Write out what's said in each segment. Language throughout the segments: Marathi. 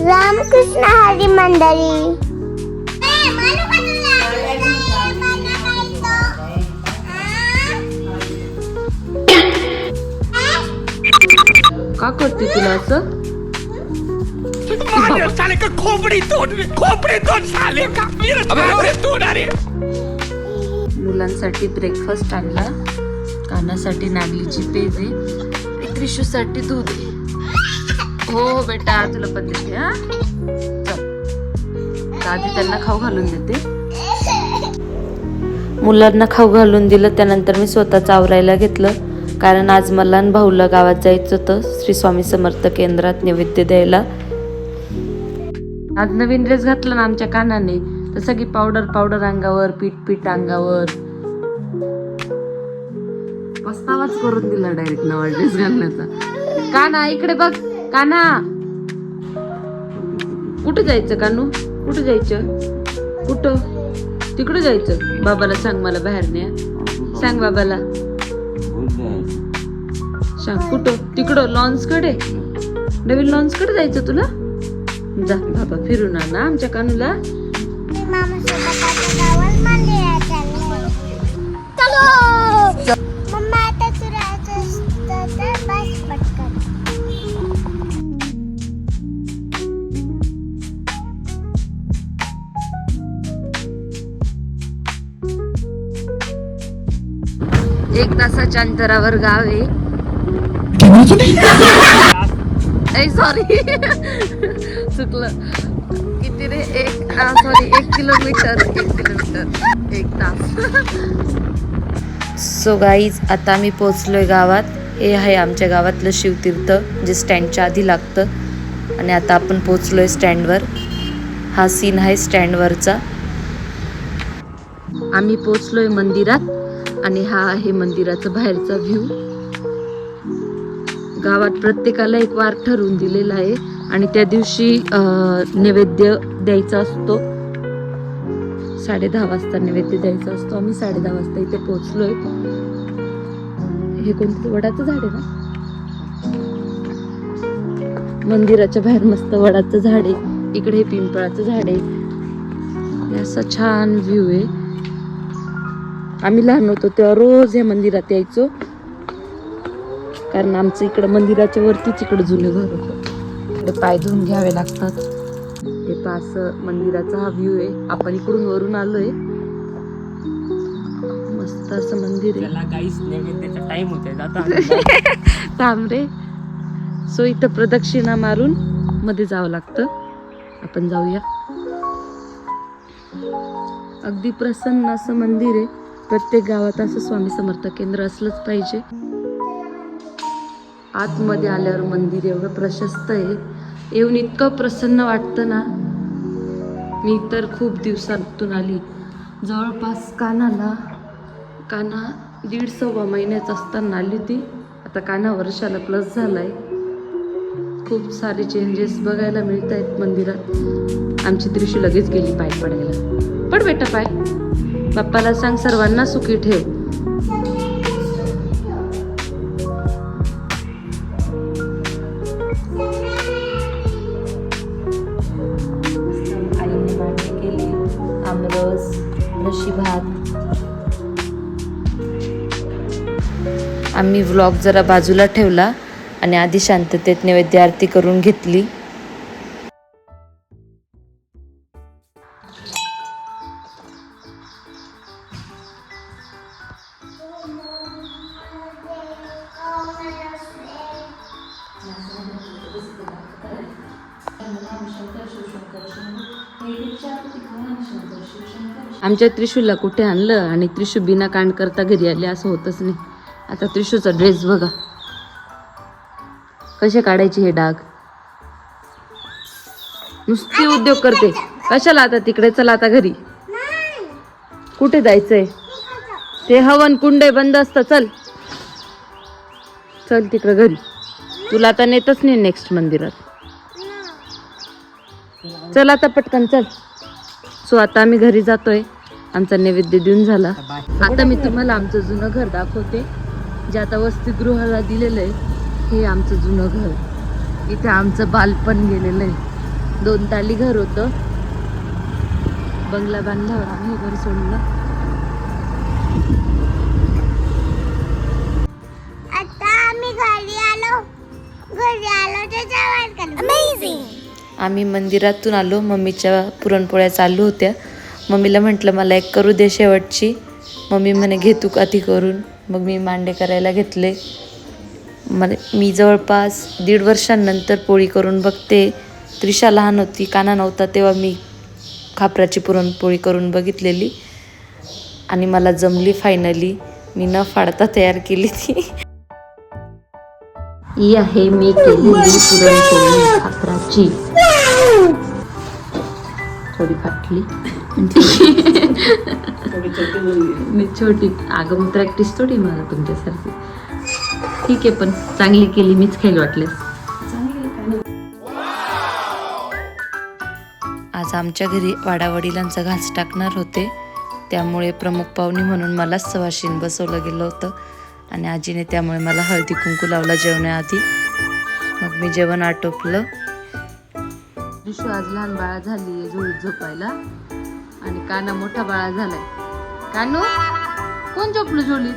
रामकृष्ण हरी मंडळी. का करते तुला असं? साले का खोपड़ी तोड़ खोपड़ी तोड़ साले का मुलांसाठी ब्रेकफास्ट आणला कानासाठी नागलीची पेज आहे त्रिशूसाठी दूध. आहे हो हो बेटा तुला पण देते हा. आधी त्यांना खाऊ घालून देते. मुलांना खाऊ घालून दिलं त्यानंतर मी स्वतःच आवरायला घेतलं. कारण आज मला आणि भाऊला गावात जायचं होतं. श्री स्वामी समर्थ केंद्रात नैवेद्य द्यायला. आज नवीन ड्रेस घातला ना आमच्या कानाने. तर सगळी पावडर पावडर अंगावर पीठ पीठ अंगावर. पस्तावाच करून दिला डायरेक्ट नवा ड्रेस घालण्याचा. काना इकडे बघ. काना कुठं जायचं कानू कुठं जायचं? कुठं? तिकडं जायचं. बाबाला सांग मला बाहेर न्या. सांग बाबाला. सांग. कुठं? तिकडं लॉन्सकडे नवीन लॉन्सकडे जायचं तुला? जा बाबा फिरून आण ना आमच्या कानूला चलो! एक तासाच्या अंतरावर गाव आहे. सॉरी चुकलं. किती रे? एक सॉरी एक किलोमीटर एक किलोमीटर एक तास. सो गाईज आता मी पोचलोय गावात. हे आहे आमच्या गावातलं शिवतीर्थ जे स्टँडच्या आधी लागतं. आणि आता आपण पोचलोय स्टँडवर हा सीन आहे स्टँडवरचा आम्ही पोचलोय मंदिरात. आणि हा आहे मंदिराचा बाहेरचा व्ह्यू गावात प्रत्येकाला एक वार ठरवून दिलेला आहे आणि त्या दिवशी नैवेद्य द्यायचा असतो. साडे दहा वाजता नैवेद्य द्यायचा असतो. आम्ही साडे दहा वाजता इथे पोहोचलोय. हे कोणतं? वडाचं झाड आहे ना? मंदिराच्या बाहेर मस्त वडाचं झाड आहे. इकडे हे पिंपळाचं झाड आहे. असा छान व्ह्यू आहे. आम्ही लहान होतो तेव्हा रोज या मंदिरात यायचो. कारण आमचं इकडं मंदिराच्या वरतीच इकडं जुनं घर होतं. इकडे पाय धुवून घ्यावे लागतात. हे पास मंदिराचा हा व्ह्यू आहे. आपण इकडून वरून आलोय. मस्त असं मंदिर आहे. सो इथं प्रदक्षिणा मारून मध्ये जावं लागतं. आपण जाऊया. अगदी प्रसन्न असं मंदिर आहे. प्रत्येक गावात असं स्वामी समर्थ केंद्र असलंच पाहिजे. आतमध्ये आल्यावर मंदिर एवढं प्रशस्त आहे. येऊन इतकं प्रसन्न वाटतं ना. मी तर खूप दिवसातून आली. जवळपास कानाला काना दीड सव्वा महिन्याच असताना आली होती. आता काना वर्षाला प्लस झालाय. खूप सारे चेंजेस बघायला मिळत आहेत मंदिरात. आमची दृश्य लगेच गेली पाय पडायला. पड बेटा पाय. बाप्पाला सांग सर्वांना सुखी ठेव. आईने केली. आमरस रशी भात. आम्ही व्लॉग जरा बाजूला ठेवला आणि आधी शांततेत नैवेद्य आरती करून घेतली. आमच्या त्रिशूला कुठे आणलं आणि त्रिशू बिना कांड करता घरी आले असं होतच नाही. आता त्रिशूचा ड्रेस बघा. कसे काढायचे हे डाग? नुसती उद्योग करते. कशाला आता तिकडे? चला आता घरी. कुठे जायचंय? ते हवन कुंडे बंद असतं. चल. चल तिकडे घरी. तुला आता नेतच नाही नेक्स्ट मंदिरात. चल आता पटकन चल. सो आता आम्ही घरी जातोय. आमचा नैवेद्य देऊन झाला. आता मी तुम्हाला आमचं जुनं घर दाखवते. जे आता वसतिगृहाला दिलेलं आहे हे आमचं जुनं घर. इथे आमचं बालपण गेलेलं आहे. दोन ताली घर होतं. बंगला बांधल्यावर आम्ही हे घर सोडलं. आता आम्ही घरी आलो. घरी आलो अमेझिंग आम्ही मंदिरातून आलो. मम्मीच्या पुरणपोळ्या चालू होत्या. मम्मीला म्हटलं मला एक करू दे शेवटची. मम्मी म्हणे घेतू का ती करून? मग मी मांडे करायला घेतले. मला मी जवळपास दीड वर्षांनंतर पोळी करून बघते. त्रिशा लहान होती काना नव्हता तेव्हा मी खापराची पुरणपोळी करून बघितलेली आणि मला जमली फायनली मी न फाडता तयार केली ती. ही आहे मी केलेली पुरणपोळी खापराची. थोडी फाटली. मी छोटी अगं मग प्रॅक्टिस थोडी मला तुमच्यासारखी. ठीक आहे पण चांगली केली मीच खायला वाटल्यास. आज आमच्या घरी वाडावडिलांचा घास टाकणार होते. त्यामुळे प्रमुख पाहुणी म्हणून मलाच सवाशीन बसवलं गेलं होतं. आणि आजीने त्यामुळे मला हळदी कुंकू लावला जेवण्याआधी मग मी जेवण आटोपलं. दिशू आज लहान बाळा झाली झोळीत झोपायला. आणि काना मोठा बाळा झालाय. कानू कोण झोपलं झोळीत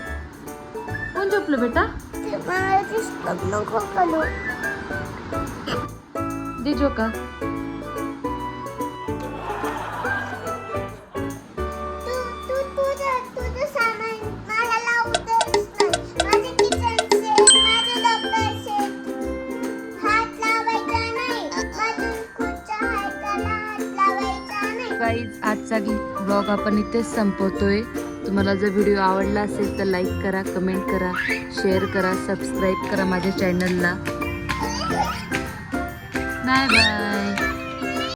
कोण झोपलं बेटा? दे झोका. आजचा ब्लॉग आपण इथेच संपवतोय. तुम्हाला जर व्हिडिओ आवडला असेल तर लाईक करा कमेंट करा शेअर करा सबस्क्राईब करा माझ्या चॅनलला बाय बाय